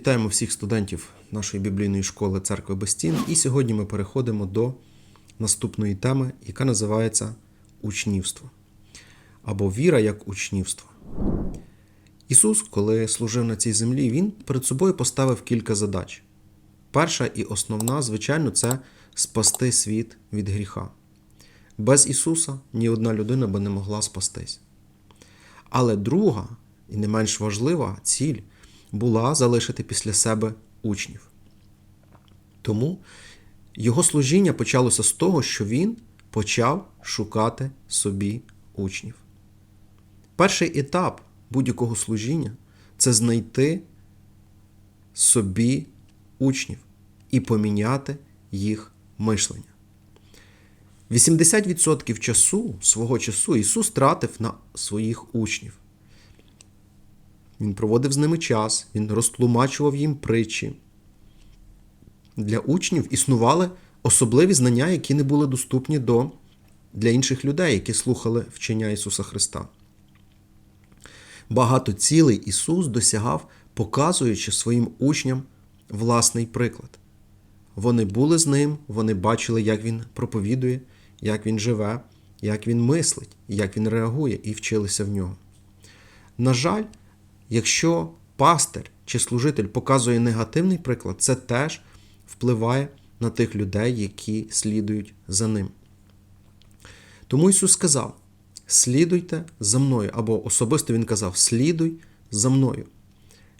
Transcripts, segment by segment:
Вітаємо всіх студентів нашої біблійної школи Церкви без. І сьогодні ми переходимо до наступної теми, яка називається учнівство або віра як учнівство. Ісус, коли служив на цій землі, Він перед собою поставив кілька задач. Перша і основна, звичайно, це спасти світ від гріха. Без Ісуса ні одна людина би не могла спастись. Але друга і не менш важлива ціль була залишити після себе учнів. Тому його служіння почалося з того, що він почав шукати собі учнів. Перший етап будь-якого служіння це знайти собі учнів і поміняти їх мишлення. 80% часу, свого часу Ісус тратив на своїх учнів. Він проводив з ними час, він розтлумачував їм притчі. Для учнів існували особливі знання, які не були доступні до, для інших людей, які слухали вчення Ісуса Христа. Багато цілей Ісус досягав, показуючи своїм учням власний приклад. Вони були з ним, вони бачили, як він проповідує, як він живе, як він мислить, як він реагує, і вчилися в нього. На жаль, якщо пастир чи служитель показує негативний приклад, це теж впливає на тих людей, які слідують за ним. Тому Ісус сказав: слідуйте за мною, або особисто Він казав, слідуй за мною.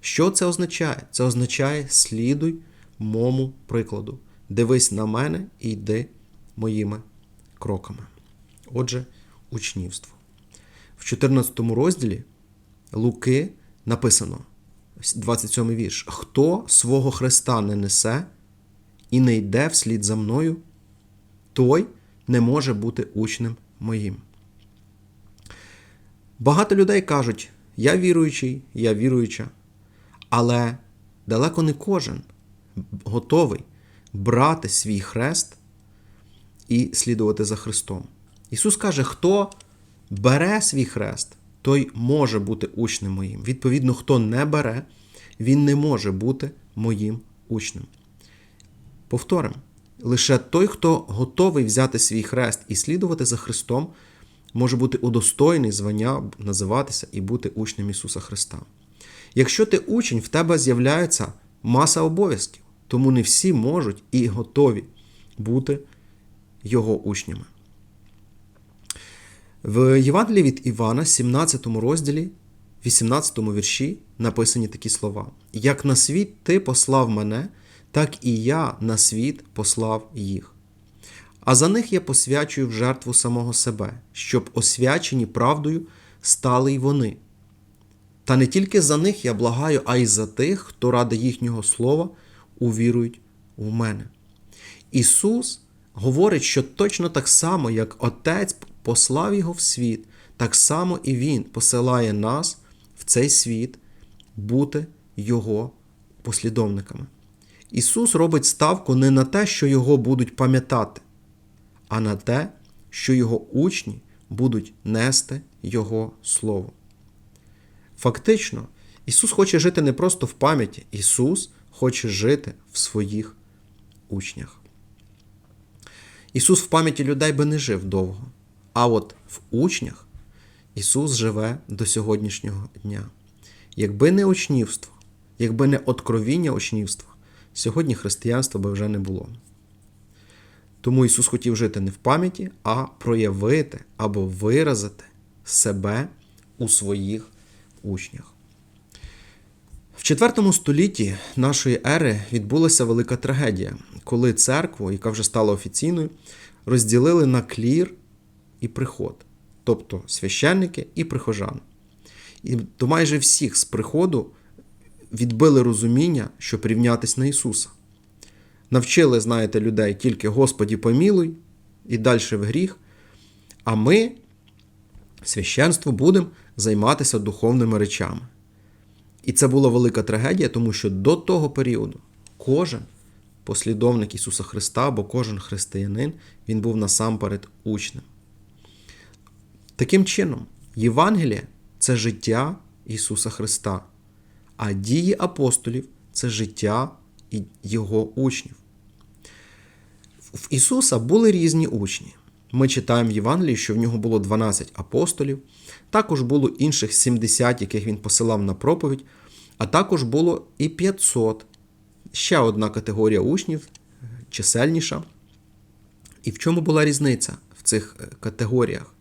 Що це означає? Це означає слідуй мому прикладу. Дивись на мене і йди моїми кроками. Отже, учнівство. В 14 розділі Луки написано, 27 вірш: Хто свого Христа не несе і не йде вслід за мною, той не може бути учнем моїм. Багато людей кажуть, я віруючий, я віруюча, але далеко не кожен готовий брати свій хрест і слідувати за Христом. Ісус каже, хто бере свій хрест, той може бути учнем моїм. Відповідно, хто не бере, він не може бути моїм учнем. Повторимо, лише той, хто готовий взяти свій хрест і слідувати за Христом, може бути удостоєний звання називатися і бути учнем Ісуса Христа. Якщо ти учень, в тебе з'являється маса обов'язків, тому не всі можуть і готові бути Його учнями. В Євангелії від Івана, 17 розділі, 18 вірші написані такі слова: Як на світ ти послав мене, так і я на світ послав їх. А за них я посвячую в жертву самого себе, щоб освячені правдою стали й вони. Та не тільки за них я благаю, а й за тих, хто ради їхнього слова увірують у мене. Ісус говорить, що точно так само, як Отець послав Його в світ, так само і Він посилає нас в цей світ бути Його послідовниками. Ісус робить ставку не на те, що Його будуть пам'ятати, а на те, що Його учні будуть нести Його Слово. Фактично, Ісус хоче жити не просто в пам'яті, Ісус хоче жити в своїх учнях. Ісус в пам'яті людей би не жив довго, а от в учнях Ісус живе до сьогоднішнього дня. Якби не учнівство, якби не откровіння учнівства, сьогодні християнства би вже не було. Тому Ісус хотів жити не в пам'яті, а проявити або виразити себе у своїх учнях. В IV столітті нашої ери відбулася велика трагедія, коли церкву, яка вже стала офіційною, розділили на клір і приход, тобто священники і прихожани. І до майже всіх з приходу відбили розуміння, щоб рівнятись на Ісуса. Навчили, знаєте, людей тільки Господі помілуй і далі в гріх. А ми, священство, будемо займатися духовними речами. І це була велика трагедія, тому що до того періоду кожен послідовник Ісуса Христа або кожен християнин, він був насамперед учнем. Таким чином, Євангеліє це життя Ісуса Христа, а дії апостолів це життя його учнів. В Ісуса були різні учні. Ми читаємо в Євангелії, що в нього було 12 апостолів, також було інших 70, яких він посилав на проповідь, а також було і 500. Ще одна категорія учнів, чисельніша. І в чому була різниця в цих е, категоріях?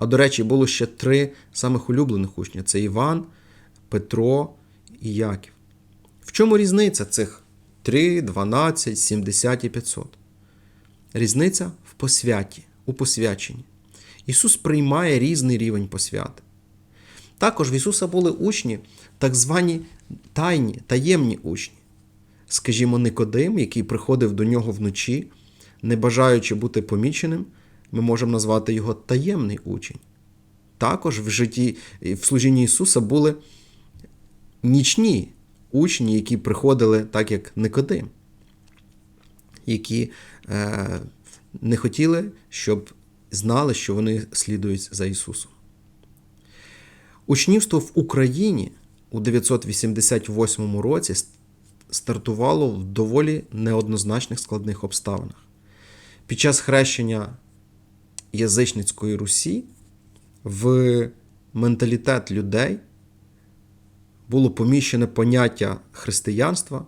А до речі, було ще три самих улюблених учня: це Іван, Петро і Яків. В чому різниця цих 3, 12, 70 і 500? Різниця в посвяті, у посвяченні. Ісус приймає різний рівень посвяти. Також в Ісуса були учні, так звані тайні, таємні учні. Скажімо, Никодим, який приходив до нього вночі, не бажаючи бути поміченим, ми можемо назвати його таємний учень. Також в житті, в служінні Ісуса були нічні учні, які приходили так, як Никодим, які е, не хотіли, щоб знали, що вони слідують за Ісусом. Учнівство в Україні у 988 році стартувало в доволі неоднозначних складних обставинах. Під час хрещення язичницької Русі в менталітет людей було поміщене поняття християнства,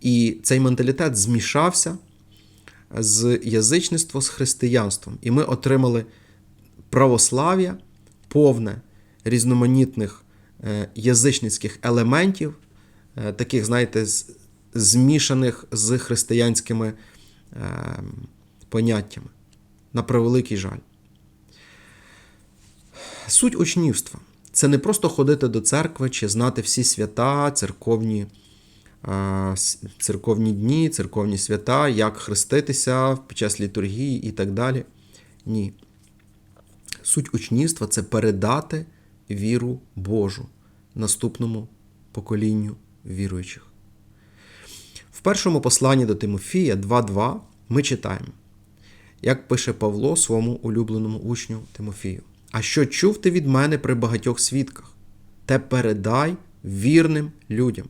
і цей менталітет змішався з язичництва з християнством. І ми отримали православ'я повне різноманітних е, язичницьких елементів, е, таких, знаєте, змішаних з християнськими е, поняттями. На превеликий жаль. Суть учнівства це не просто ходити до церкви чи знати всі свята, церковні церковні дні, церковні свята, як хреститися під час літургії і так далі. Ні. Суть учнівства це передати віру Божу наступному поколінню віруючих. В першому посланні до Тимофія 2.2 ми читаємо, як пише Павло своєму улюбленому учню Тимофію. А що чув ти від мене при багатьох свідках? Те передай вірним людям,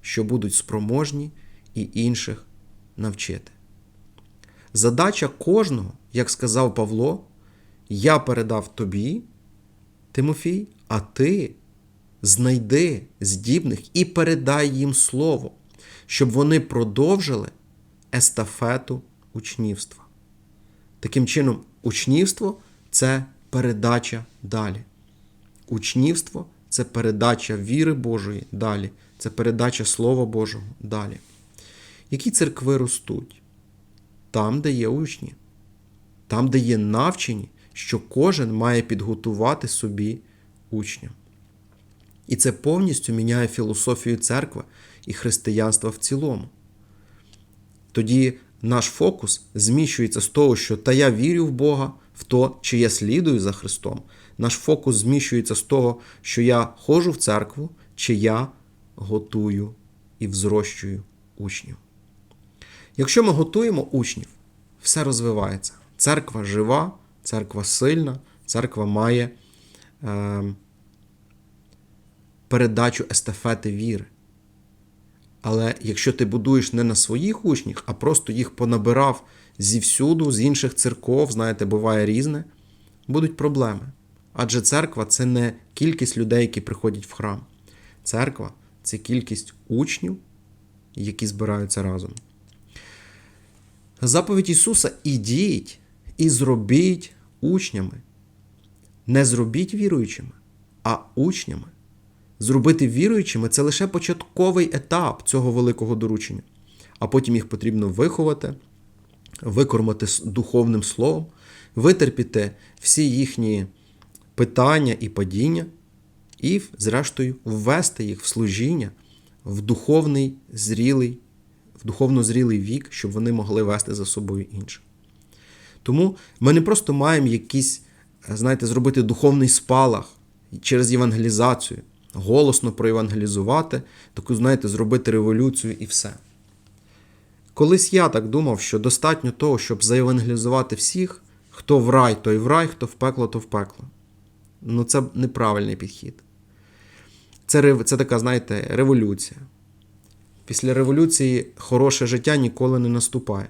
що будуть спроможні і інших навчити. Задача кожного, як сказав Павло, я передав тобі, Тимофій, а ти знайди здібних і передай їм слово, щоб вони продовжили естафету учнівства. Таким чином, учнівство це передача далі. Учнівство це передача віри Божої далі, це передача Слова Божого далі. Які церкви ростуть? Там, де є учні, там, де є навчені, що кожен має підготувати собі учня. І це повністю міняє філософію церкви і християнства в цілому. Тоді наш фокус зміщується з того, що та я вірю в Бога, в то, чи я слідую за Христом. Наш фокус зміщується з того, що я ходжу в церкву, чи я готую і взрощую учнів. Якщо ми готуємо учнів, все розвивається. Церква жива, церква сильна, церква має е, передачу естафети віри. Але якщо ти будуєш не на своїх учнях, а просто їх понабирав зівсюду, з інших церков, знаєте, буває різне, будуть проблеми. Адже церква це не кількість людей, які приходять в храм. Церква це кількість учнів, які збираються разом. Заповідь Ісуса ідіть і зробіть учнями. Не зробіть віруючими, а учнями. Зробити віруючими це лише початковий етап цього великого доручення, а потім їх потрібно виховати, викормити духовним словом, витерпіти всі їхні питання і падіння, і, зрештою, ввести їх в служіння в духовний зрілий, в духовно зрілий вік, щоб вони могли вести за собою інших. Тому ми не просто маємо якийсь, знаєте, зробити духовний спалах через євангелізацію, голосно проєвангелізувати, таку, знаєте, зробити революцію і все. Колись я так думав, що достатньо того, щоб заєвангелізувати всіх, хто в рай, той в рай, хто в пекло, то в пекло. Ну, це неправильний підхід. Це це така, знаєте, революція. Після революції хороше життя ніколи не наступає.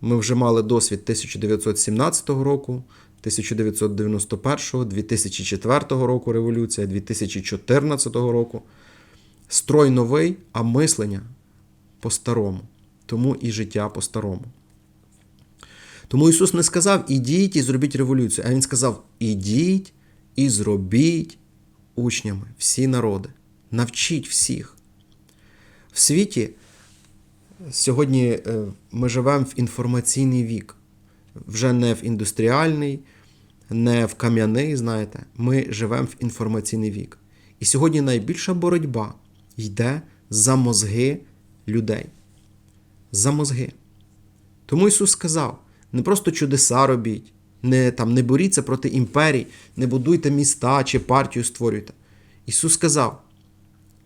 Ми вже мали досвід 1917 року, 1991, 2004 року революція, 2014 року. Строй новий, а мислення по-старому. Тому і життя по-старому. Тому Ісус не сказав ідіть і зробіть революцію, а Він сказав: ідіть і зробіть учнями всі народи. Навчіть всіх. В світі сьогодні е, ми живемо в інформаційний вік, вже не в індустріальний, не в кам'яний, знаєте, ми живемо в інформаційний вік. І сьогодні найбільша боротьба йде за мозги людей. За мозги. Тому Ісус сказав: не просто чудеса робіть, не, там, не боріться проти імперій, не будуйте міста чи партію створюйте. Ісус сказав: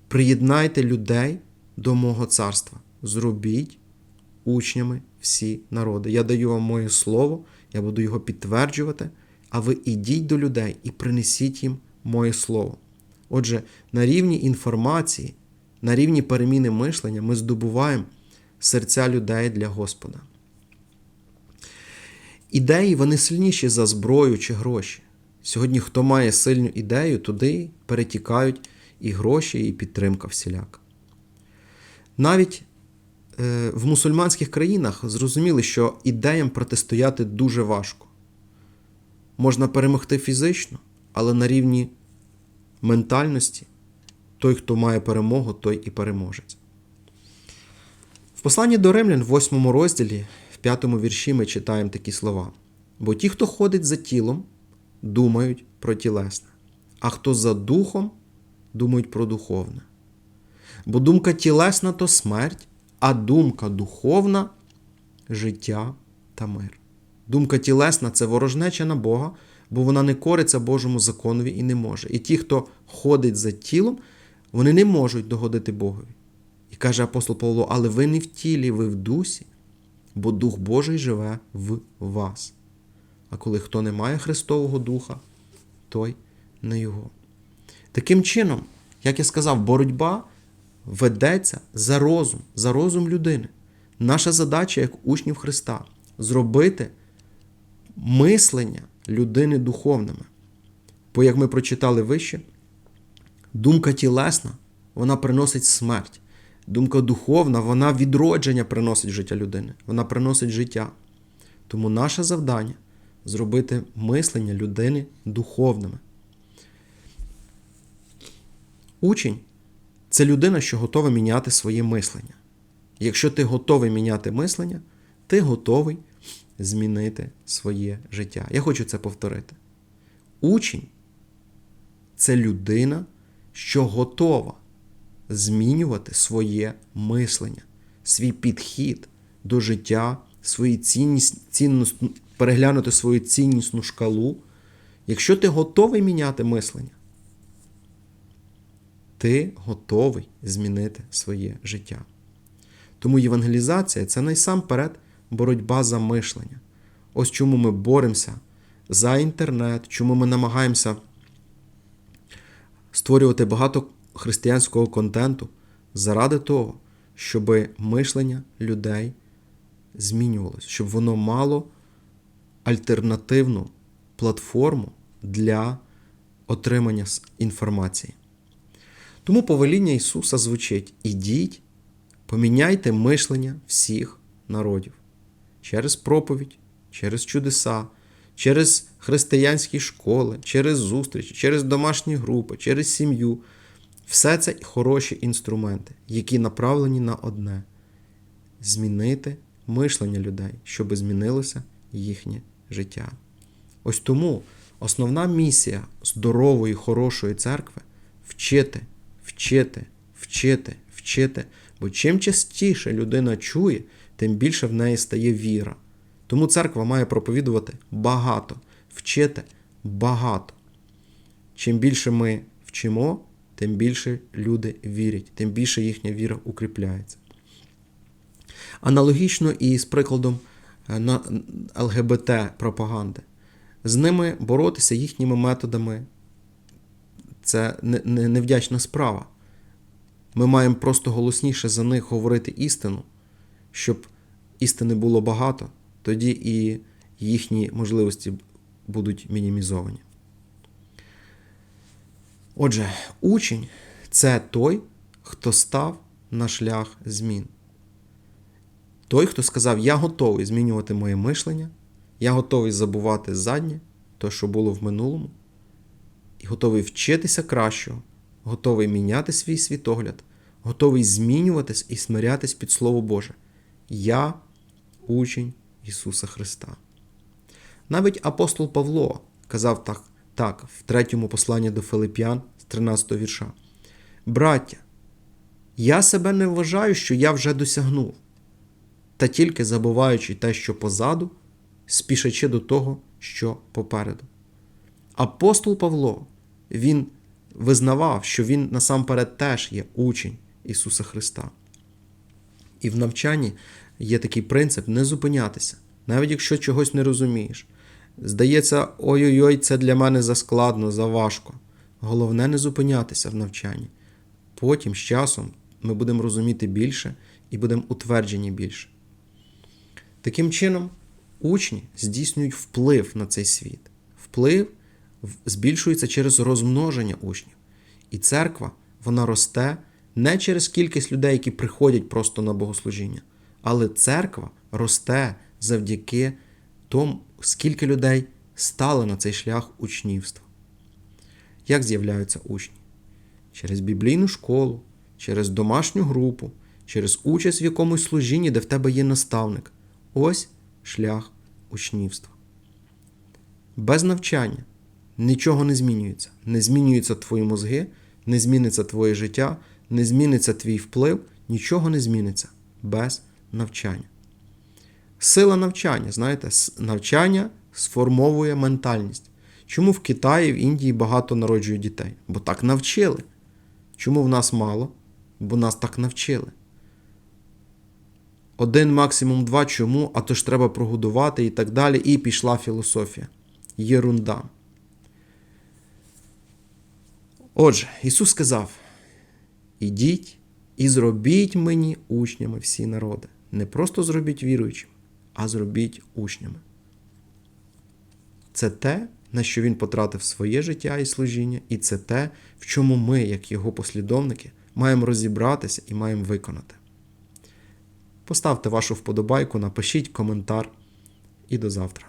приєднайте людей до мого царства, зробіть учнями всі народи. Я даю вам моє слово, я буду його підтверджувати, а ви ідіть до людей і принесіть їм моє слово. Отже, на рівні інформації, на рівні переміни мишлення ми здобуваємо серця людей для Господа. Ідеї вони сильніші за зброю чи гроші. Сьогодні, хто має сильну ідею, туди перетікають і гроші, і підтримка всіляка. Навіть в мусульманських країнах зрозуміли, що ідеям протистояти дуже важко. Можна перемогти фізично, але на рівні ментальності той, хто має перемогу, той і переможець. В посланні до Римлян, в 8 розділі, в 5 вірші, ми читаємо такі слова. Бо ті, хто ходить за тілом, думають про тілесне, а хто за духом, думають про духовне. Бо думка тілесна то смерть, а думка духовна життя та мир. Думка тілесна це ворожнеча на Бога, бо вона не кориться Божому законові і не може. І ті, хто ходить за тілом, вони не можуть догодити Богові. І каже апостол Павло: але ви не в тілі, ви в дусі, бо Дух Божий живе в вас. А коли хто не має Христового Духа, той не його. Таким чином, як я сказав, боротьба ведеться за розум, за розум людини. Наша задача, як учнів Христа, зробити мислення людини духовними. Бо, як ми прочитали вище, думка тілесна, вона приносить смерть. Думка духовна, вона відродження приносить життя людини, вона приносить життя. Тому наше завдання зробити мислення людини духовними. Учень це людина, що готова міняти своє мислення. Якщо ти готовий міняти мислення, ти готовий змінити своє життя. Я хочу це повторити. Учень це людина, що готова змінювати своє мислення, свій підхід до життя, свої цінність, цінність, переглянути свою ціннісну шкалу. Якщо ти готовий міняти мислення, ти готовий змінити своє життя. Тому євангелізація це найсамперед боротьба за мишлення. Ось чому ми боремося за інтернет, чому ми намагаємося створювати багато християнського контенту заради того, щоб мишлення людей змінювалося, щоб воно мало альтернативну платформу для отримання інформації. Тому повеління Ісуса звучить: ідіть, поміняйте мишлення всіх народів через проповідь, через чудеса, через християнські школи, через зустрічі, через домашні групи, через сім'ю. Все це хороші інструменти, які направлені на одне змінити мишлення людей, щоб змінилося їхнє життя. Ось тому основна місія здорової, хорошої церкви вчити, вчити, вчити, вчити. Бо чим частіше людина чує, тим більше в неї стає віра. Тому церква має проповідувати багато, вчити багато. Чим більше ми вчимо, тим більше люди вірять, тим більше їхня віра укріпляється. Аналогічно і з прикладом е, ЛГБТ-пропаганди. З ними боротися їхніми методами це невдячна справа. Ми маємо просто голосніше за них говорити істину, щоб істини було багато, тоді і їхні можливості будуть мінімізовані. Отже, учень це той, хто став на шлях змін. Той, хто сказав, я готовий змінювати моє мишлення, я готовий забувати заднє, те, що було в минулому, і готовий вчитися кращого, готовий міняти свій світогляд, готовий змінюватись і смирятись під Слово Боже. Я учень Ісуса Христа. Навіть апостол Павло казав так, так в третьому посланні до Филип'ян з 13 вірша. Браття, я себе не вважаю, що я вже досягнув, та тільки забуваючи те, що позаду, спішачи до того, що попереду. Апостол Павло, він визнавав, що він насамперед теж є учень Ісуса Христа. І в навчанні є такий принцип не зупинятися, навіть якщо чогось не розумієш. Здається, ой-ой-ой, це для мене заскладно, заважко. Головне не зупинятися в навчанні. Потім з часом ми будемо розуміти більше і будемо утверджені більше. Таким чином, учні здійснюють вплив на цей світ. Вплив збільшується через розмноження учнів. І церква вона росте не через кількість людей, які приходять просто на богослужіння, але церква росте завдяки тому, скільки людей стали на цей шлях учнівства. Як з'являються учні? Через біблійну школу, через домашню групу, через участь в якомусь служінні, де в тебе є наставник. Ось шлях учнівства. Без навчання нічого не змінюється. Не змінюються твої мозги, не зміниться твоє життя, не зміниться твій вплив, нічого не зміниться без навчання. Сила навчання, знаєте, навчання сформовує ментальність. Чому в Китаї, в Індії багато народжують дітей? Бо так навчили. Чому в нас мало? Бо нас так навчили. Один, максимум два. Чому? А то ж треба прогодувати і так далі. І пішла філософія. Єрунда. Отже, Ісус сказав: Ідіть і зробіть мені учнями всі народи. Не просто зробіть віруючими, а зробіть учнями. Це те, на що він потратив своє життя і служіння, і це те, в чому ми, як його послідовники, маємо розібратися і маємо виконати. Поставте вашу вподобайку, напишіть коментар і до завтра.